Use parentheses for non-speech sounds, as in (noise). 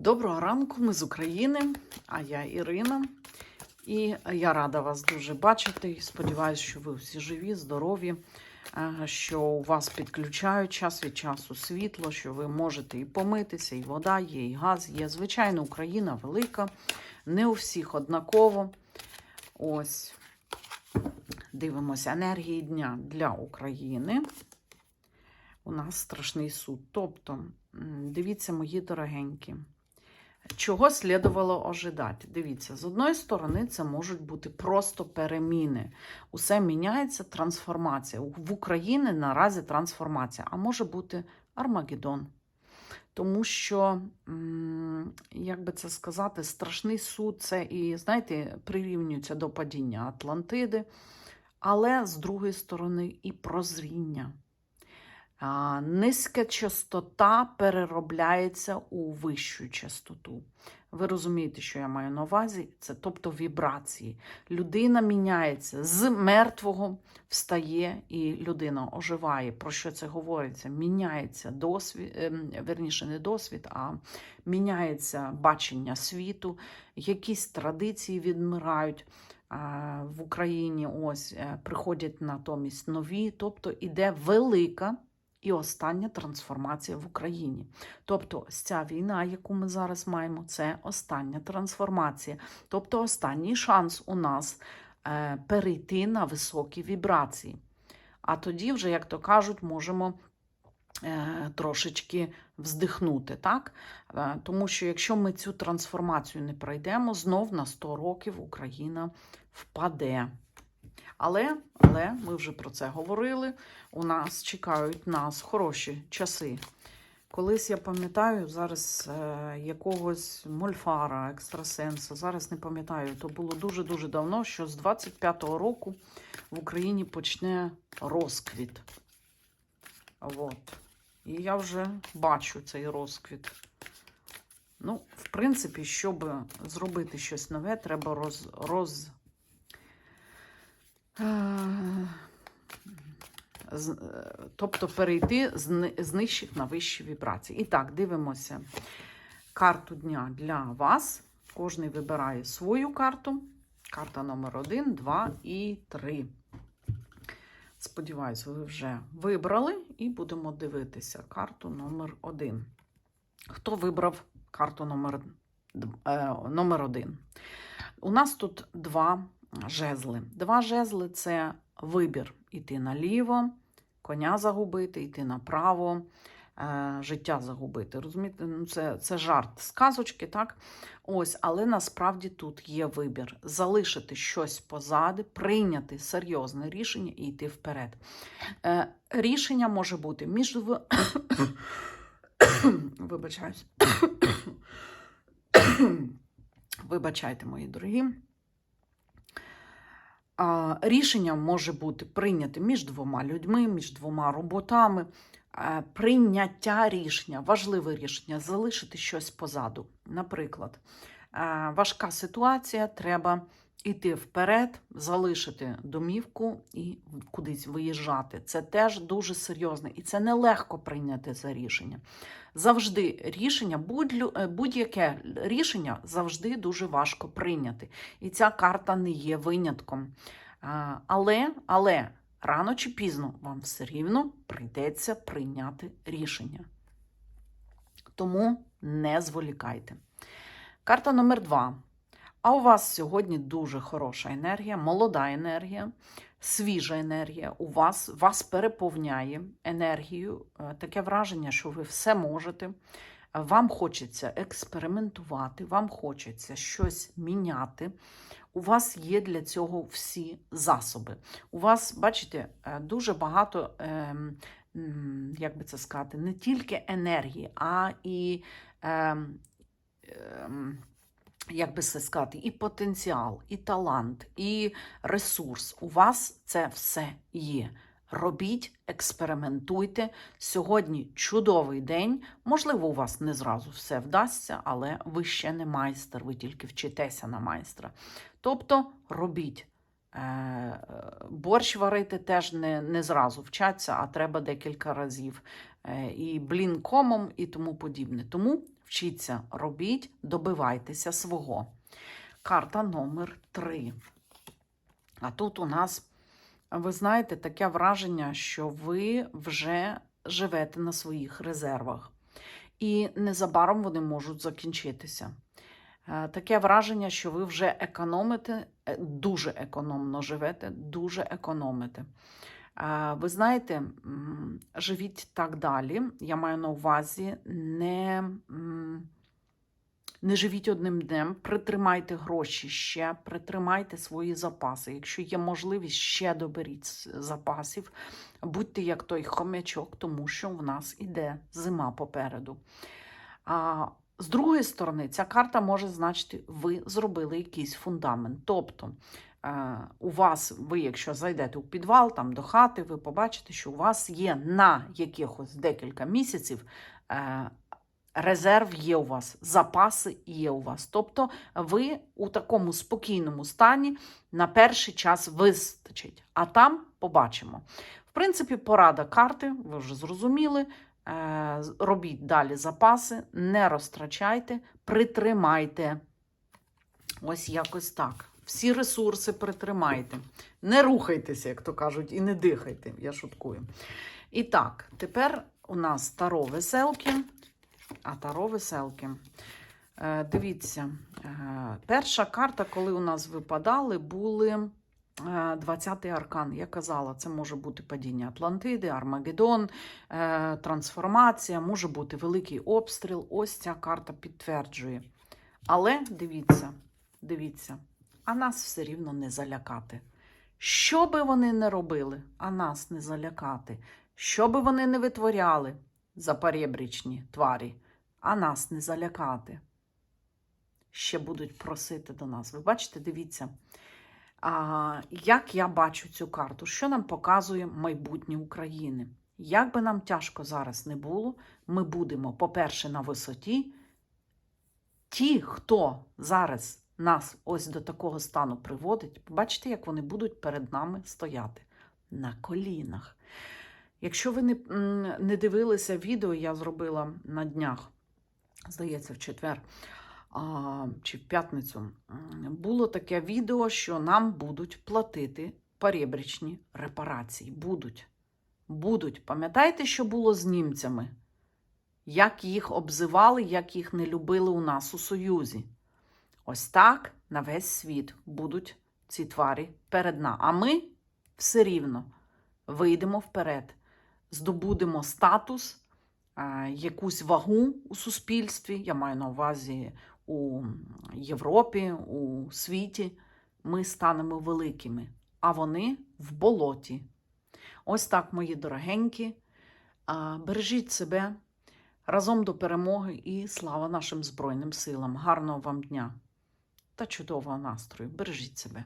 Доброго ранку, ми з України, а я Ірина. І я рада вас дуже бачити. Сподіваюся, що ви всі живі, здорові, е, що у вас підключають час від часу світло, що ви можете і помитися, і вода є, і газ є. Звичайно, Україна велика, не у всіх однаково. Ось дивимося енергії дня для України. У нас страшний суд. Тобто, дивіться, мої дорогенькі. Чого слідувало ожидати? Дивіться, з одної сторони, це можуть бути просто переміни. Усе міняється, трансформація. В Україні наразі трансформація, а може бути Армагеддон. Тому що, як би це сказати, страшний суд це і, знаєте, прирівнюється до падіння Атлантиди, але з другої сторони і прозріння. Низька частота переробляється у вищу частоту. Ви розумієте, що я маю на увазі? Це тобто вібрації. Людина міняється з мертвого встає, і людина оживає. Про що це говориться? Міняється досвід, ем, верніше, не досвід, а міняється бачення світу, якісь традиції відмирають. В Україні ось е, приходять натомість нові, тобто іде велика і остання трансформація в Україні. Тобто, ця війна, яку ми зараз маємо, це остання трансформація. Тобто, останній шанс у нас е, перейти на високі вібрації. А тоді, вже, як то кажуть, можемо е, трошечки вздихнути. Так? Е, тому що якщо ми цю трансформацію не пройдемо, знов на 100 років Україна впаде. Але, але ми вже про це говорили. У нас чекають нас хороші часи. Колись я пам'ятаю зараз е, якогось мольфара, екстрасенса, зараз не пам'ятаю, то було дуже-дуже давно, що з 25-го року в Україні почне розквіт. От. І я вже бачу цей розквіт. Ну, в принципі, щоб зробити щось нове, треба роз, роз, Тобто перейти з нижчих на вищі вібрації. І так, дивимося карту дня для вас. Кожний вибирає свою карту. Карта номер 1, 2 і 3. Сподіваюсь, ви вже вибрали і будемо дивитися карту номер 1. Хто вибрав карту номер, е, номер 1? У нас тут два жезли. Два жезли це вибір: іти наліво, коня загубити, йти направо, е, життя загубити. Розумієте, ну, це, це жарт сказочки, так? Ось, але насправді тут є вибір: залишити щось позади, прийняти серйозне рішення і йти вперед. Е, рішення може бути між (coughs) Вибачаюсь. (coughs) Вибачайте, мої дорогі. Рішення може бути прийняте між двома людьми, між двома роботами. Е, Прийняття рішення, важливе рішення залишити щось позаду. Наприклад, е, важка ситуація, треба йти вперед, залишити домівку і кудись виїжджати. Це теж дуже серйозне, і це нелегко прийняти це рішення. Завжди рішення, е, будь-яке рішення завжди дуже важко прийняти. І ця карта не є винятком. Але, але рано чи пізно вам все рівно прийдеться прийняти рішення. Тому не зволікайте. Карта номер два. А у вас сьогодні дуже хороша енергія, молода енергія, свіжа енергія. У вас вас переповняє енергію. Е, Таке враження, що ви все можете. Вам хочеться експериментувати, вам хочеться щось міняти. У вас є для цього всі засоби. У вас, бачите, е, дуже багато, ем, як би це сказати, не тільки енергії, а і, ем, ем, як би сказати, і потенціал, і талант, і ресурс. У вас це все є. Робіть, експериментуйте. Сьогодні чудовий день. Можливо, у вас не зразу все вдасться, але ви ще не майстер, ви тільки вчитеся на майстра. Тобто робіть. Е, Борщ варити теж не, не зразу вчаться, а треба декілька разів. Е, І блін комом, і тому подібне. Тому вчіться, робіть, добивайтеся свого. Карта номер 3. А тут у нас, ви знаєте, таке враження, що ви вже живете на своїх резервах. І незабаром вони можуть закінчитися. Е, Таке враження, що ви вже економите, е, дуже економно живете, дуже економите. Ви знаєте, живіть так далі. Я маю на увазі, не, не живіть одним днем, притримайте гроші ще, притримайте свої запаси. Якщо є можливість, ще доберіть запасів. Будьте як той хомячок, тому що в нас іде зима попереду. А з другої сторони, ця карта може значити, ви зробили якийсь фундамент. Тобто у вас, ви, якщо зайдете у підвал там до хати, ви побачите, що у вас є на якихось декілька місяців. е, Резерв є у вас, запаси є у вас. Тобто ви у такому спокійному стані на перший час вистачить. А там побачимо. В принципі, порада карти, ви вже зрозуміли. Е, Робіть далі запаси, не розтрачайте, притримайте. Ось якось так. Всі ресурси притримайте. Не рухайтеся, як то кажуть, і не дихайте. Я шуткую. І так, тепер у нас таро веселки. А таро веселки. Е, Дивіться, е, перша карта, коли у нас випадали, були. 20-й аркан, я казала, це може бути падіння Атлантиди, Армагеддон, е, трансформація, може бути великий обстріл. Ось ця карта підтверджує. Але дивіться, дивіться, а нас все рівно не залякати. Що би вони не робили, а нас не залякати. Що би вони не витворяли заперебрічні тварі, а нас не залякати. Ще будуть просити до нас. Ви бачите, дивіться. А, як я бачу цю карту, що нам показує майбутнє України? Як би нам тяжко зараз не було, ми будемо, по-перше, на висоті. Ті, хто зараз нас ось до такого стану приводить, бачите, як вони будуть перед нами стояти на колінах. Якщо ви не, не дивилися відео, я зробила на днях, здається, в четвер а, чи в п'ятницю, було таке відео, що нам будуть платити перебрічні репарації. Будуть. Будуть. Пам'ятаєте, що було з німцями? Як їх обзивали, як їх не любили у нас у Союзі. Ось так на весь світ будуть ці тварі перед нами. А ми все рівно вийдемо вперед, здобудемо статус, е, якусь вагу у суспільстві. Я маю на увазі у Європі, у світі. Ми станемо великими, а вони в болоті. Ось так, мої дорогенькі. Бережіть себе разом до перемоги і слава нашим Збройним силам. Гарного вам дня та чудового настрою. Бережіть себе.